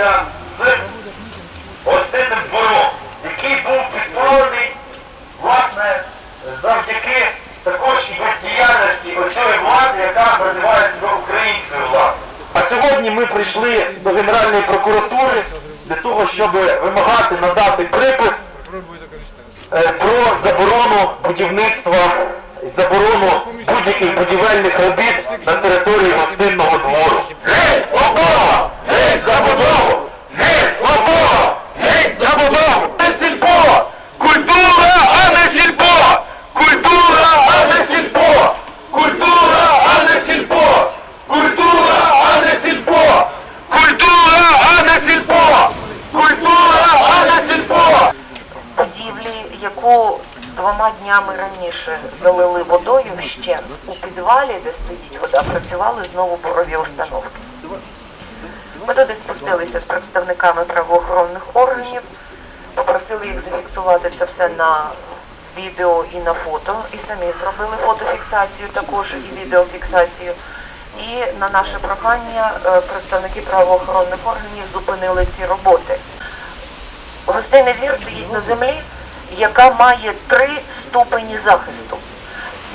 розібратися з гостинним двором, який був підпалений, власне, завдяки також бездіяльності оцієї влади, яка називає себе українською владою. А сьогодні ми прийшли до Генеральної прокуратури для того, щоб вимагати надати припис е, про заборону будівництва заборону будь-яких будівельних робіт на території гостинного двору. Геть свобода! Геть забудову! Геть свобода! Геть забудову! Не сільпо! Культура, а не сільпо! Культура, а не сільпо! Культура, а не сільпо! Культура, а не сільпо! Культура, а не сільпо! Культура, а не сільпо! будівлі, яку двома днями раніше залили водою вщент у підвалі, де стоїть вода, працювали знову бурові установки. Ми туди спустилися з представниками правоохоронних органів, попросили їх зафіксувати це все на відео і на фото, і самі зробили фотофіксацію також і відеофіксацію. І на наше прохання е, представники правоохоронних органів зупинили ці роботи. Гостинний двір стоїть на землі, яка має три ступені захисту.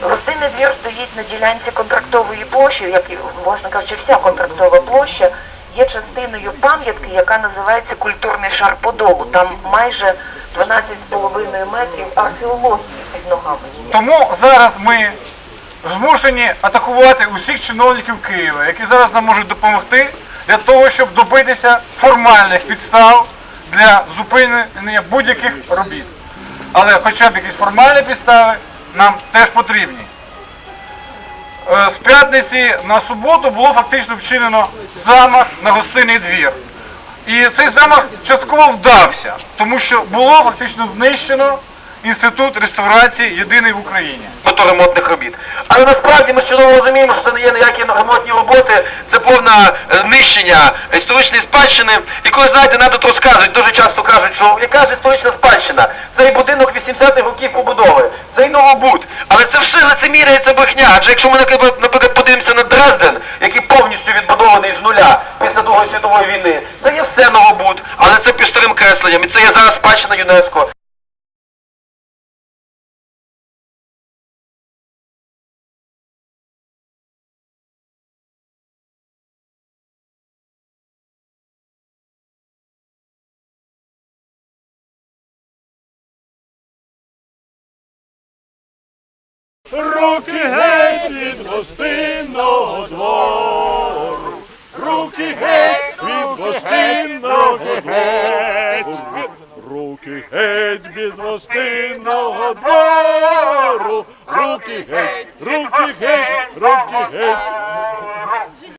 Гостинний двір стоїть на ділянці контрактової площі, як власне кажучи, вся контрактова площа є частиною пам'ятки, яка називається культурний шар Подолу. Там майже 12,5 метрів археології під ногами. Тому зараз ми змушені атакувати усіх чиновників Києва, які зараз нам можуть допомогти для того, щоб добитися формальних підстав для зупинення будь-яких робіт. Але хоча б якісь формальні підстави нам теж потрібні. Е, З п'ятниці на суботу було фактично вчинено замах на гостинний двір. І цей замах частково вдався, тому що було фактично знищено інститут реставрації єдиний в Україні. ремонтних робіт. Але насправді ми чудово розуміємо, що це не є ніякі ремонтні роботи, це повне нищення історичної спадщини. І коли знаєте, нам тут розказують, дуже часто кажуть, що яка ж історична спадщина? Цей будинок 80-х років побудови, цей новобуд. Але це все лицеміря це брехня. Адже якщо ми наприклад, подивимося на Дрезден, який повністю відбудований з нуля після Другої світової війни, це є все новобуд, але це під старим кресленням, і це є зараз спадщина ЮНЕСКО. Руки геть від гостинного двору, руки геть від гостинного двору, руки геть від гостинного двору, руки геть, руки геть, руки геть